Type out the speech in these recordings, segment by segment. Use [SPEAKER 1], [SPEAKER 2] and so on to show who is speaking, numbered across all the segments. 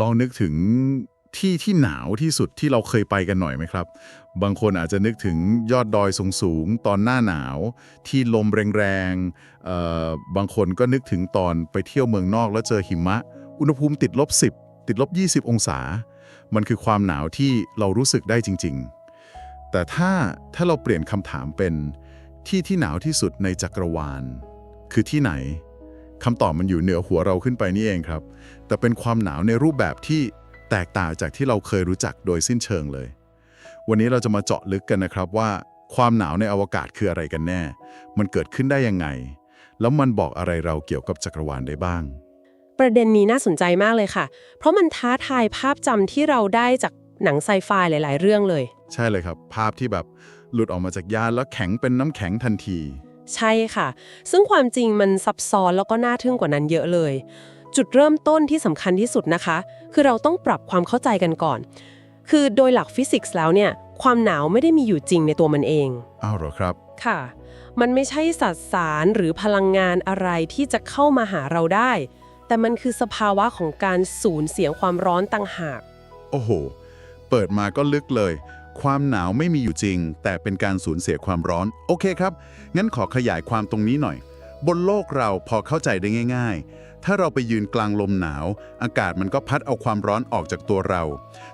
[SPEAKER 1] ลองนึกถึงที่ที่หนาวที่สุดที่เราเคยไปกันหน่อยไหมครับ บางคนอาจจะนึกถึงยอดดอยสูงๆตอนหน้าหนาว ที่ลมแรงๆบางคนก็นึกถึงตอนไปเที่ยวเมืองนอกแล้วเจอหิมะ อุณหภูมิติดลบ 10 ติดลบ 20 องศา มันคือความหนาวที่เรารู้สึกได้จริง ๆ แต่ถ้าถ้าเราเปลี่ยนคำถามเป็นที่ที่หนาวที่สุดในจักรวาล คือที่ไหน คำตอบมันอยู่เหนือหัวเราขึ้นไปนี่เองครับ แต่เป็นความหนาวในรูปแบบที่แตกต่างจากที่เราเคยรู้จักโดยสิ้นเชิงเลย วันนี้เราจะมาเจาะลึกกันนะครับว่า ความหนาวในอวกาศคืออะไรกันแน่ มันเกิดขึ้นได้ยังไง แล้วมันบอกอะไรเราเกี่ยวกับจักรวาลได้บ้าง
[SPEAKER 2] ประเด็นนี้น่าสนใจมากเลยค่ะ เพราะมันท้าทายภาพจำที่เราได้จากหนังไซไฟหลาย ๆ เรื่องเลย
[SPEAKER 1] ใช่เลยครับ ภาพที่แบบหลุดออกมาจากยานแล้วแข็งเป็นน้ำแข็งทันที
[SPEAKER 2] ใช่ค่ะ ซึ่งความจริงมันซับซ้อนแล้วก็น่าทึ่งกว่านั้นเยอะเลย จุดเริ่มต้นที่สำคัญที่สุดนะคะ คือเราต้องปรับความเข้าใจกันก่อน คือโดยหลักฟิสิกส์แล้วเนี่ย ความหนาวไม่ได้มีอยู่จริงในตัวมันเอง
[SPEAKER 1] อ้าวเหรอครับ
[SPEAKER 2] ค่ะ มันไม่ใช่สสารหรือพลังงานอะไรที่จะเข้ามาหาเราได้ แต่มันคือสภาวะของการสูญเสียความร้อนต่างหาก
[SPEAKER 1] โอ้โห เปิดมาก็ลึกเลย ความหนาวไม่มีอยู่จริง แต่เป็นการสูญเสียความร้อน โอเคครับ งั้นขอขยายความตรงนี้หน่อย บนโลกเราพอเข้าใจได้ง่าย ๆ ถ้าเราไปยืนกลางลมหนาว อากาศมันก็พัดเอาความร้อนออกจากตัวเรา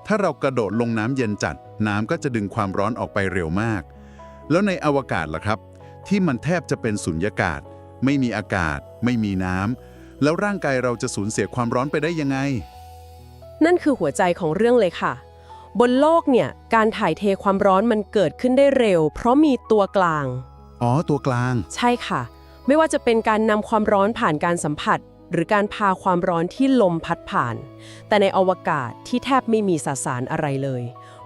[SPEAKER 1] ถ้าเรากระโดดลงน้ำเย็นจัด น้ำก็จะดึงความร้อนออกไปเร็วมาก แล้วในอวกาศล่ะครับ ที่มันแทบจะเป็นสุญญากาศ ไม่มีอากาศ ไม่มีน้ำแล้วร่างกายเราจะสูญเสียความร้อนไปได้ยังไง
[SPEAKER 2] นั่นคือหัวใจของเรื่องเลยค่ะ บนโลกเนี่ยการถ่ายเทความร้อนมันเกิดขึ้นได้เร็ว เพราะมีตัวกลาง
[SPEAKER 1] อ๋อ ตัวกลาง
[SPEAKER 2] ใช่ค่ะ ไม่ว่าจะเป็นการนำความร้อนผ่านการสัมผัส หรือการพาความร้อนที่ลมพัดผ่าน แต่ในอวกาศที่แทบไม่มีสสารอะไรเลย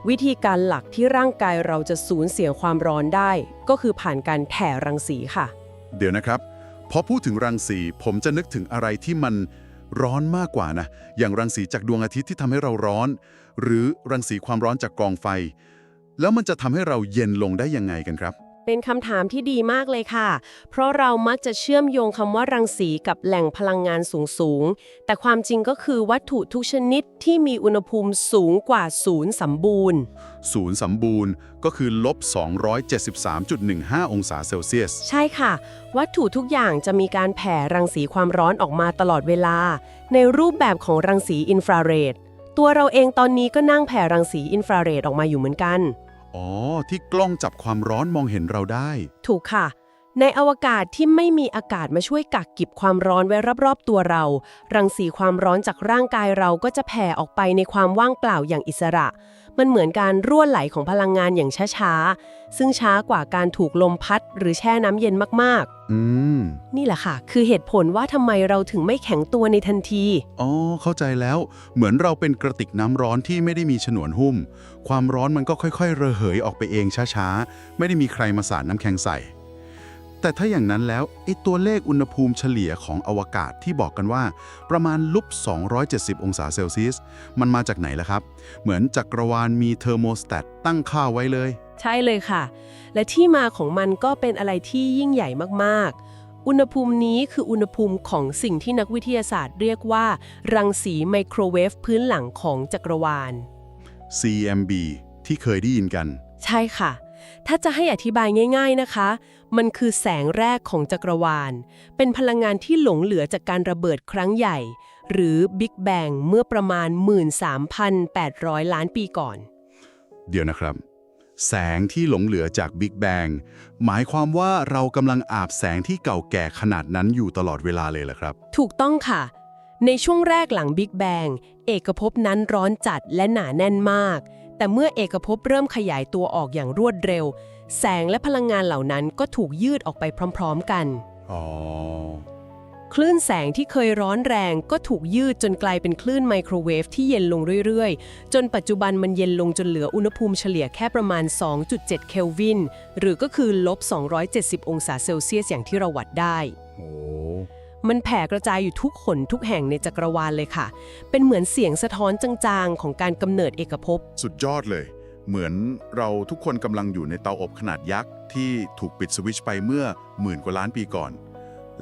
[SPEAKER 2] วิธีการหลักที่ร่างกายเราจะสูญเสียความร้อนได้ ก็คือผ่านการแผ่รังสีค่ะ
[SPEAKER 1] เดี๋ยวนะครับ พอพูดถึงรังสีผมจะนึกถึงอะไรที่มัน ร้อนมากกว่านะ อย่างรังสีจากดวงอาทิตย์ที่ทำให้เราร้อน หรือรังสีความร้อนจากกองไฟ แล้วมันจะทำให้เราเย็นลงได้ยังไงกันครับ
[SPEAKER 2] เป็นคำถามที่ดีมากเลยค่ะ เพราะเรามักจะเชื่อมโยงคำว่ารังสีกับแหล่งพลังงานสูงสูงๆแต่ความจริงก็คือวัตถุทุกชนิดที่มีอุณหภูมิสูงกว่าศูนย์สมบูรณ์
[SPEAKER 1] ศูนย์สมบูรณ์ก็คือลบ 273.15 องศาเซลเซียส
[SPEAKER 2] ใช่ค่ะ วัตถุทุกอย่างจะมีการแผ่รังสีความร้อนออกมาตลอดเวลา ในรูปแบบของรังสีอินฟราเรด ตัวเราเองตอนนี้ก็นั่งแผ่รังสีอินฟราเรดออกมาอยู่เหมือนกัน
[SPEAKER 1] อ๋อ ที่กล้องจับความร้อนมองเห็นเราได้
[SPEAKER 2] ถูกค่ะ ในอวกาศที่ไม่มีอากาศมาช่วยกักเก็บความร้อนไว้รอบๆตัวเรา รังสีความร้อนจากร่างกายเราก็จะแผ่ออกไปในความว่างเปล่าอย่างอิสระ มันเหมือนการรั่วไหลของพลังงานอย่างช้าๆ ซึ่งช้ากว่าการถูกลมพัดหรือแช่น้ำเย็นมาก
[SPEAKER 1] อืม
[SPEAKER 2] ๆ นี่แหละค่ะ คือเหตุผลว่าทำไมเราถึงไม่แข็งตัวในทันที
[SPEAKER 1] อ๋อ เข้าใจแล้ว เหมือนเราเป็นกระติกน้ำร้อนที่ไม่ได้มีฉนวนหุ้ม ความร้อนมันก็ค่อยๆ ระเหยออกไปเองช้าๆ ไม่ได้มีใครมาสาดน้ำแข็งใส่ แต่ถ้าอย่างนั้นแล้วไอ้ตัวเลขอุณหภูมิเฉลี่ยของอวกาศที่บอกกันว่า ประมาณลบ270 องศาเซลเซียส มันมาจากไหนล่ะครับ เหมือนจักรวาลมีเทอร์โมสแตตตั้งค่าไว้เลย
[SPEAKER 2] ใช่เลยค่ะ และที่มาของมันก็เป็นอะไรที่ยิ่งใหญ่มากๆ อุณหภูมินี้คืออุณหภูมิของสิ่งที่นักวิทยาศาสตร์เรียกว่า รังสีไมโครเวฟพื้นหลังของจักรวาล
[SPEAKER 1] CMB ที่เคยได้ยินกัน
[SPEAKER 2] ใช่ค่ะ ถ้าจะให้อธิบายง่าย ๆนะคะ มันคือแสงแรกของจักรวาล เป็นพลังงานที่หลงเหลือจากการระเบิดครั้งใหญ่ หรือ Big Bang เมื่อประมาณ 13,800 ล้านปีก่อน
[SPEAKER 1] เดี๋ยวนะครับ แสงที่หลงเหลือจากบิ๊กแบงหมายความว่าเรากำลังอาบแสงที่เก่าแก่ขนาดนั้นอยู่ตลอดเวลาเลยเหรอครับ
[SPEAKER 2] ถูกต้องค่ะในช่วงแรกหลังบิ๊กแบงเอกภพนั้นร้อนจัดและหนาแน่นมาก แต่เมื่อเอกภพเริ่มขยายตัวออกอย่างรวดเร็ว แสงและพลังงานเหล่านั้นก็ถูกยืดออกไปพร้อม ๆ กัน
[SPEAKER 1] อ๋อ
[SPEAKER 2] คลื่นแสงที่เคยร้อนแรงก็ถูกยืดจนกลายเป็นคลื่นไมโครเวฟที่เย็นลงเรื่อย ๆ จนปัจจุบันมันเย็นลงจนเหลืออุณหภูมิเฉลี่ยแค่ประมาณ 2.7 เคลวิน หรือก็คือลบ 270 องศาเซลเซียสอย่างที่เราวัดได้
[SPEAKER 1] โอ้
[SPEAKER 2] มันแผ่กระจายอยู่ทุกขนทุกแห่งในจักรวาลเลยค่ะ เป็นเหมือนเสียงสะท้อนจางๆ ของการกำเนิดเอกภพ
[SPEAKER 1] สุดยอดเลย เหมือนเราทุกคนกำลังอยู่ในเตาอบขนาดยักษ์ ที่ถูกปิดสวิตช์ไปเมื่อหมื่นกว่าล้านปีก่อน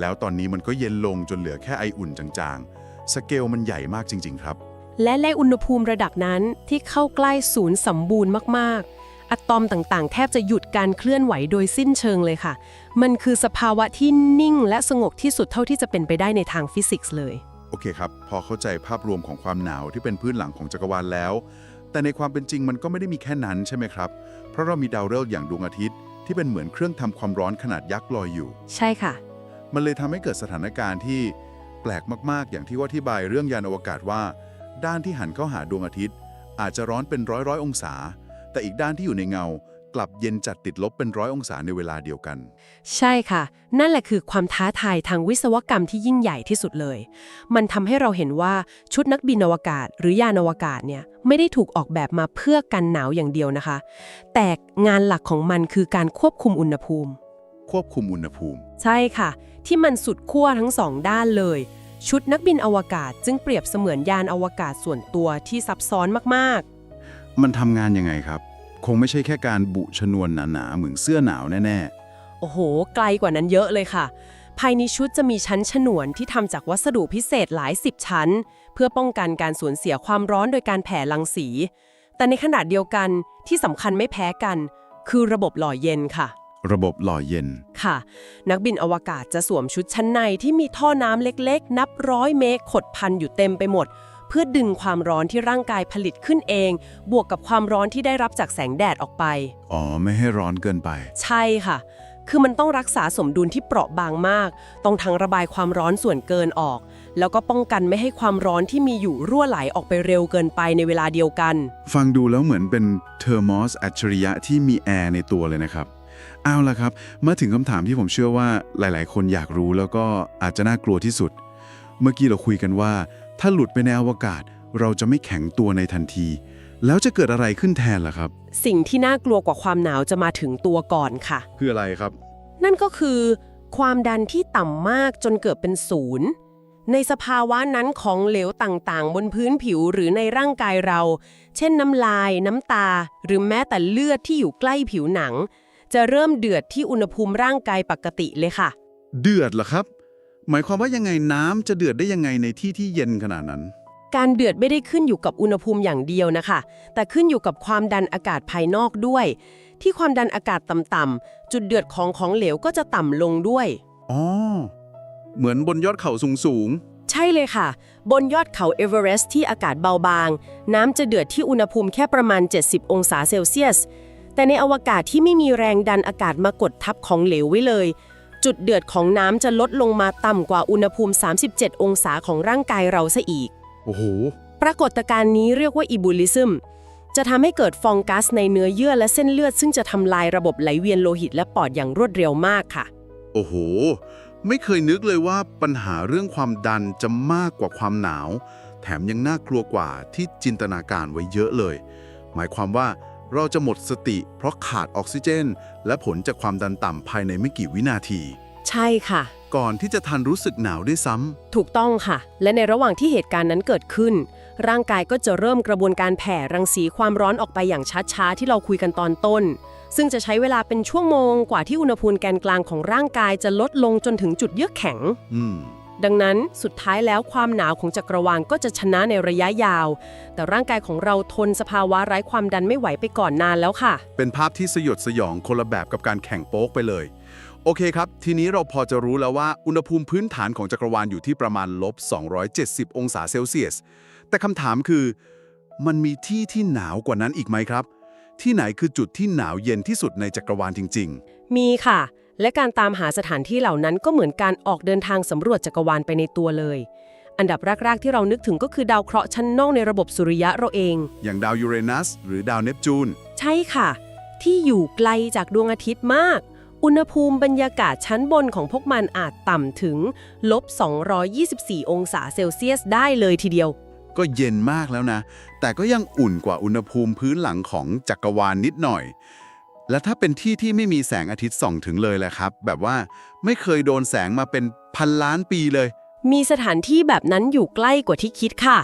[SPEAKER 1] แล้วตอนนี้มันก็เย็นลงจนเหลือแค่ไออุ่นจางๆ สเกลมันใหญ่มากจริง ๆ ครับ
[SPEAKER 2] และในอุณหภูมิระดับนั้นที่เข้าใกล้ศูนย์สมบูรณ์มากๆ อะตอมต่างๆ แทบจะหยุดการเคลื่อนไหวโดยสิ้นเชิงเลยค่ะ มันคือสภาวะที่นิ่งและสงบที่สุดเท่าที่จะเป็นไปได้ในทางฟิสิกส์เลย
[SPEAKER 1] โอเคครับ พอเข้าใจภาพรวมของความหนาวที่เป็นพื้นหลังของจักรวาลแล้ว แต่ในความเป็นจริงมันก็ไม่ได้มีแค่นั้นใช่ไหมครับ เพราะเรามีดาวฤกษ์อย่างดวงอาทิตย์ ที่เป็นเหมือนเครื่องทำความร้อนขนาดยักษ์ลอยอยู่
[SPEAKER 2] ใช่ค่ะ
[SPEAKER 1] มันเลยทำให้เกิดสถานการณ์ที่แปลกมากๆ อย่างที่ว่าที่บายเรื่องยานอวกาศว่า ด้านที่หันเข้าหาดวงอาทิตย์ อาจจะร้อนเป็นร้อยร้อยๆองศา แต่อีกด้านที่อยู่ในเงา กลับเย็นจัดติดลบเป็นร้อยองศาในเวลาเดียวกัน
[SPEAKER 2] ใช่ค่ะ นั่นแหละคือความท้าทายทางวิศวกรรมที่ยิ่งใหญ่ที่สุดเลย มันทำให้เราเห็นว่าชุดนักบินอวกาศ หรือยานอวกาศเนี่ยไม่ได้ถูกออกแบบมาเพื่อกันหนาวอย่างเดียวนะคะ แต่งานหลักของมันคือการควบคุมอุณหภูมิ
[SPEAKER 1] ควบคุมอุณหภูมิ
[SPEAKER 2] ใช่ค่ะ ที่มันสุดขั้วทั้งสองด้านเลยชุดนักบินอวกาศจึงเปรียบเสมือนยานอวกาศส่วนตัวที่ซับซ้อนมาก
[SPEAKER 1] มันทำงานยังไงครับ คงไม่ใช่แค่การบุชนวนหนาๆเหมือนเสื้อหนาวแน่
[SPEAKER 2] ๆโอ้โห ไกลกว่านั้นเยอะเลยค่ะ ภายในชุดจะมีชั้นฉนวนที่ทำจากวัสดุพิเศษหลายสิบชั้น เพื่อป้องกันการสูญเสียความร้อนโดยการแผ่รังสี แต่ในขณะเดียวกันที่สำคัญไม่แพ้กัน คือระบบหล่อเย็นค่ะ
[SPEAKER 1] ๆ ระบบหล่อเย็น
[SPEAKER 2] ค่ะ นักบินอวกาศจะสวมชุดชั้นในที่มีท่อน้ำเล็กๆ นับร้อยเมตรขดพันอยู่เต็มไปหมด เพื่อดึงความร้อนที่ร่างกายผลิตขึ้นเอง บวกกับความร้อนที่ได้รับจากแสงแดดออกไป
[SPEAKER 1] อ๋อ ไม่ให้ร้อนเกินไป
[SPEAKER 2] ใช่ค่ะ คือมันต้องรักษาสมดุลที่เปราะบางมาก ต้องทั้งระบายความร้อนส่วนเกินออก แล้วก็ป้องกันไม่ให้ความร้อนที่มีอยู่รั่วไหลออกไปเร็วเกินไปในเวลาเดียวกัน
[SPEAKER 1] ฟังดูแล้วเหมือนเป็นเทอร์มอสอัจฉริยะที่มีแอร์ในตัวเลยนะครับเอาละครับ มาถึงคำถามที่ผมเชื่อว่าหลาย ๆ คนอยากรู้แล้วก็อาจจะน่ากลัวที่สุด เมื่อกี้เราคุยกันว่า ถ้าหลุดไปในอวกาศ เราจะไม่แข็งตัวในทันที แล้วจะเกิดอะไรขึ้นแทนล่ะครับ
[SPEAKER 2] สิ่งที่น่ากลัวกว่าความหนาวจะมาถึงตัวก่อนค่ะ
[SPEAKER 1] คืออะไรครับ
[SPEAKER 2] นั่นก็คือความดันที่ต่ำมากจนเกิดเป็นศูนย์ในสภาวะนั้นของเหลวต่างๆ บนพื้นผิวหรือในร่างกายเรา เช่นน้ำลาย น้ำตา หรือแม้แต่เลือดที่อยู่ใกล้ผิวหนัง จะเริ่มเดือดที่อุณหภูมิร่างกายปกติเลยค่ะ
[SPEAKER 1] เดือดเหรอครับ หมายความว่ายังไงน้ำจะเดือดได้ยังไงในที่ที่เย็นขนาดนั้น
[SPEAKER 2] การเดือดไม่ได้ขึ้นอยู่กับอุณหภูมิอย่างเดียวนะคะ แต่ขึ้นอยู่กับความดันอากาศภายนอกด้วย ที่ความดันอากาศต่ำๆจุดเดือดของของเหลวก็จะต่ำลงด้วย
[SPEAKER 1] อ๋อ เหมือนบนยอดเขาสูง
[SPEAKER 2] ใช่เลยค่ะ บนยอดเขาเอเวอเรสต์ที่อากาศเบาบาง น้ำจะเดือดที่อุณหภูมิแค่ประมาณ 70 องศาเซลเซียส แต่ในอวกาศที่ไม่มีแรงดันอากาศมากดทับของเหลวไว้เลย จุดเดือดของน้ำจะลดลงมาต่ำกว่าอุณหภูมิ 37 องศาของร่างกายเราซะอีก
[SPEAKER 1] ๆโอ้โห
[SPEAKER 2] ปรากฏการณ์นี้เรียกว่าอิบูลิซึม จะทำให้เกิดฟองก๊าซในเนื้อเยื่อและเส้นเลือด ซึ่งจะทำลายระบบไหลเวียนโลหิตและปอดอย่างรวดเร็วมากค่ะ
[SPEAKER 1] โอ้โห ไม่เคยนึกเลยว่าปัญหาเรื่องความดันจะมากกว่าความหนาว แถมยังน่ากลัวกว่าที่จินตนาการไว้เยอะเลย หมายความว่า เราจะหมดสติ เพราะขาดออกซิเจน และผลจากความดันต่ำภายในไม่กี่วินาที
[SPEAKER 2] ใช่ค่ะ
[SPEAKER 1] ก่อนที่จะทันรู้สึกหนาวด้วยซ้
[SPEAKER 2] ถูกต้องค่ะ และในระหว่างที่เหตุการณ์นั้นเกิดขึ้น ร่างกายก็จะเริ่มกระบวนการแผ่รังสีความร้อนออกไปอย่างช้าๆ ที่เราคุยกันตอนต้น ซึ่งจะใช้เวลาเป็นชั่วโมงกว่าที่อุณหภูมิแกนกลางของร่างกายจะลดลงจนถึงจุดเยือกแข็งำ
[SPEAKER 1] อืม
[SPEAKER 2] ดังนั้นสุดท้ายแล้วความหนาวของจักรวาลก็จะชนะในระยะยาว แต่ร่างกายของเราทนสภาวะไร้ความดันไม่ไหวไปก่อนนานแล้วค่ะ
[SPEAKER 1] เป็นภาพที่สยดสยองคนละแบบกับการแข่งโป๊กไปเลย โอเคครับ ทีนี้เราพอจะรู้แล้วว่าอุณหภูมิพื้นฐานของจักรวาลอยู่ที่ประมาณลบ 270 องศาเซลเซียส แต่คำถามคือ มันมีที่ที่หนาวกว่านั้นอีกไหมครับ ที่ไหนคือจุดที่หนาวเย็นที่สุดในจักรวาลจริง
[SPEAKER 2] มีค่ะ และการตามหาสถานที่เหล่านั้นก็เหมือนการออกเดินทางสำรวจจักรวาลไปในตัวเลย อันดับแรกๆที่เรานึกถึงก็คือดาวเคราะห์ชั้นนอกในระบบสุริยะเราเอง
[SPEAKER 1] ๆอย่างดาวยูเรนัส หรือดาวเนปจูน
[SPEAKER 2] ใช่ค่ะ ที่อยู่ไกลจากดวงอาทิตย์มาก อุณหภูมิบรรยากาศชั้นบนของพวกมันอาจต่ำถึงลบ 224 องศาเซลเซียสได้เลยทีเดียว
[SPEAKER 1] ก็เย็นมากแล้วนะ แต่ก็ยังอุ่นกว่าอุณหภูมิพื้นหลังของจักรวาลนิดหน่อย และถ้าเป็นที่ที่ไม่มีแสงอาทิตย์ส่องถึงเลยแหละครับ แบบว่าไม่เคยโดนแสงมาเป็นพันล้านปีเลย
[SPEAKER 2] มีสถานที่แบบนั้นอยู่ใกล้กว่าที่คิดค่ะ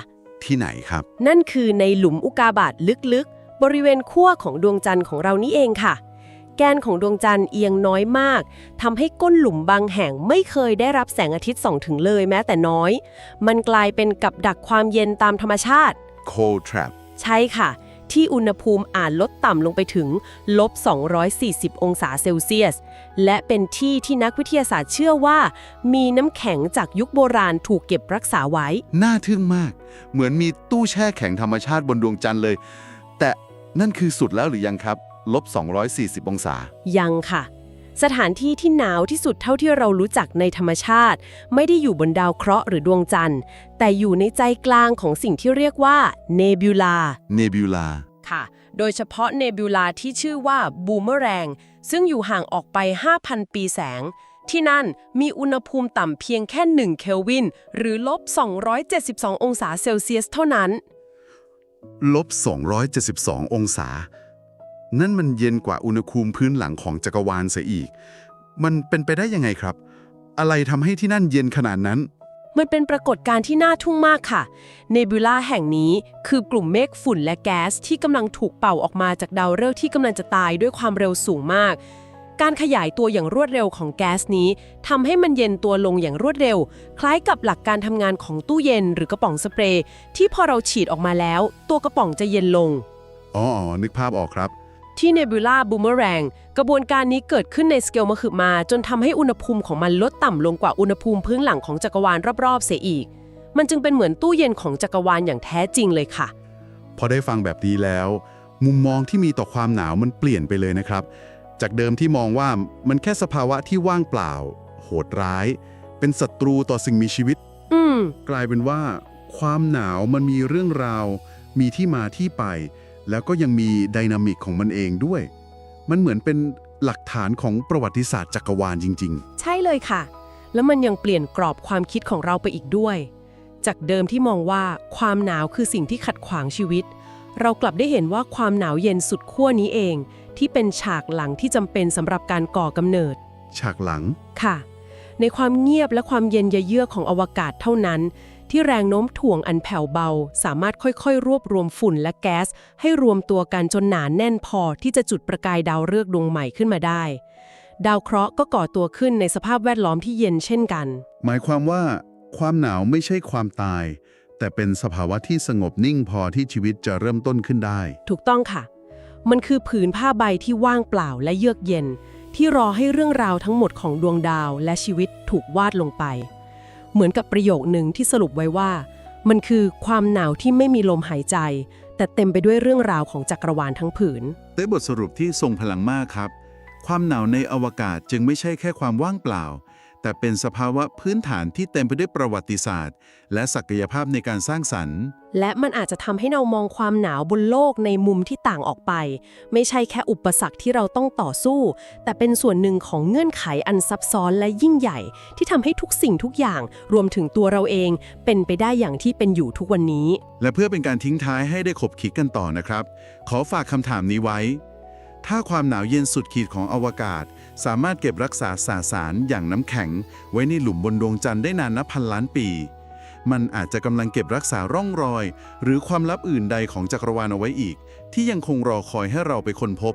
[SPEAKER 1] ที่ไหนครับ
[SPEAKER 2] นั่นคือในหลุมอุกาบาตลึกๆ บริเวณขั้วของดวงจันทร์ของเรานี่เองค่ะ แกนของดวงจันทร์เอียงน้อยมากทำให้ก้นหลุมบางแห่งไม่เคยได้รับแสงอาทิตย์ส่องถึงเลยแม้แต่น้อย มันกลายเป็นกับดักความเย็นตามธรรมชาติ
[SPEAKER 1] cold trap
[SPEAKER 2] ใช่ค่ะ ที่อุณหภูมิอาจลดต่ำลงไปถึงลบ 240 องศาเซลเซียส และเป็นที่ที่นักวิทยาศาสตร์เชื่อว่า มีน้ำแข็งจากยุคโบราณถูกเก็บรักษาไว้
[SPEAKER 1] น่าทึ่งมาก เหมือนมีตู้แช่แข็งธรรมชาติบนดวงจันทร์เลย แต่นั่นคือสุดแล้วหรือยังครับลบ 240 องศา
[SPEAKER 2] ยังค่ะ สถานที่ที่หนาวที่สุดเท่าที่เรารู้จักในธรรมชาติ ไม่ได้อยู่บนดาวเคราะห์หรือดวงจันทร์ แต่อยู่ในใจกลางของสิ่งที่เรียกว่าเนบิวลา
[SPEAKER 1] nebula
[SPEAKER 2] ค่ะ โดยเฉพาะเนบิวลาที่ชื่อว่าบูมเมอแรง ซึ่งอยู่ห่างออกไป 5,000 ปีแสง ที่นั่นมีอุณหภูมิต่ำเพียงแค่ 1 เคลวิน หรือลบ 272 องศาเซลเซียสเท่านั้น
[SPEAKER 1] ลบ 272 องศา นั่นมันเย็นกว่าอุณหภูมิพื้นหลังของจักรวาลเสียอีก มันเป็นไปได้ยังไงครับ อะไรทำให้ที่นั่นเย็นขนาดนั้น
[SPEAKER 2] มันเป็นปรากฏการณ์ที่น่าทึ่งมากค่ะ เนบิวลาแห่งนี้คือกลุ่มเมฆฝุ่นและแก๊สที่กำลังถูกเป่าออกมาจากดาวฤกษ์ที่กำลังจะตายด้วยความเร็วสูงมาก การขยายตัวอย่างรวดเร็วของแก๊สนี้ทำให้มันเย็นตัวลงอย่างรวดเร็ว คล้ายกับหลักการทำงานของตู้เย็นหรือกระป๋องสเปรย์ที่พอเราฉีดออกมาแล้ว ตัวกระป๋องจะเย็นลง
[SPEAKER 1] อ๋ออ๋อนึกภาพออกครับ
[SPEAKER 2] ที่เนบิวลาบูมเมอแรงกระบวนการนี้เกิดขึ้นในสเกลมหึมา จนทำให้อุณหภูมิของมันลดต่ำลงกว่าอุณหภูมิพื้นหลังของจักรวาลรอบๆ เสียอีก มันจึงเป็นเหมือนตู้เย็นของจักรวาลอย่างแท้จริงเลยค่ะ
[SPEAKER 1] พอได้ฟังแบบนี้แล้ว มุมมองที่มีต่อความหนาวมันเปลี่ยนไปเลยนะครับ จากเดิมที่มองว่ามันแค่สภาวะที่ว่างเปล่า โหดร้าย เป็นศัตรูต่อสิ่งมีชีวิต
[SPEAKER 2] อืม
[SPEAKER 1] กลายเป็นว่า ความหนาวมันมีเรื่องราว มีที่มาที่ไป แล้วก็ยังมีไดนามิกของมันเองด้วย มันเหมือนเป็นหลักฐานของประวัติศาสตร์จักรวาลจริง
[SPEAKER 2] ใช่เลยค่ะ แล้วมันยังเปลี่ยนกรอบความคิดของเราไปอีกด้วย จากเดิมที่มองว่าความหนาวคือสิ่งที่ขัดขวางชีวิต เรากลับได้เห็นว่าความหนาวเย็นสุดขั้วนี้เอง ที่เป็นฉากหลังที่จำเป็นสำหรับการก่อกำเนิด
[SPEAKER 1] ๆฉากหลัง
[SPEAKER 2] ค่ะ ในความเงียบและความเย็นเยือกของอวกาศเท่านั้น ที่แรงโน้มถ่วงอันแผ่วเบา สามารถค่อยๆ รวบรวมฝุ่นและแก๊ส ให้รวมตัวกันจนหนานแน่นพอที่จะจุดประกายดาวฤกษ์ดวงใหม่ขึ้นมาได้ ดาวเคราะห์ก็ก่อตัวขึ้นในสภาพแวดล้อมที่เย็นเช่นกัน
[SPEAKER 1] หมายความว่า ความหนาวไม่ใช่ความตาย แต่เป็นสภาวะที่สงบนิ่งพอที่ชีวิตจะเริ่มต้นขึ้นได้
[SPEAKER 2] ถูกต้องค่ะ มันคือผืนผ้าใบที่ว่างเปล่าและเยือกเย็น ที่รอให้เรื่องราวทั้งหมดของดวงดาวและชีวิตถูกวาดลงไป เหมือนกับประโยคหนึ่งที่สรุปไว้ว่า มันคือความหนาวที่ไม่มีลมหายใจ แต่เต็มไปด้วยเรื่องราวของจักรวาลทั้งผืน
[SPEAKER 1] ได้บทสรุปที่ทรงพลังมากครับ ความหนาวในอวกาศจึงไม่ใช่แค่ความว่างเปล่า แต่เป็นสภาวะพื้นฐานที่เต็มไปด้วยประวัติศาสตร์ และศักยภาพในการสร้างสรรค์
[SPEAKER 2] และมันอาจจะทำให้เรามองความหนาวบนโลกในมุมที่ต่างออกไป ไม่ใช่แค่อุปสรรคที่เราต้องต่อสู้ แต่เป็นส่วนหนึ่งของเงื่อนไขอันซับซ้อนและยิ่งใหญ่ ที่ทำให้ทุกสิ่งทุกอย่าง รวมถึงตัวเราเอง เป็นไปได้อย่างที่เป็นอยู่ทุกวันนี้
[SPEAKER 1] และเพื่อเป็นการทิ้งท้ายให้ได้ขบคิดกันต่อนะครับ ขอฝากคำถามนี้ไว้ ถ้าความหนาวเย็นสุดขีดของอวกาศ สามารถเก็บรักษาสาสารอย่างน้ำแข็ง ไว้ในหลุมบนดวงจันทร์ได้นานนับพันล้านปี มันอาจจะกำลังเก็บรักษาร่องรอย หรือความลับอื่นใดของจักรวาลเอาไว้อีก ที่ยังคงรอคอยให้เราไปค้นพบ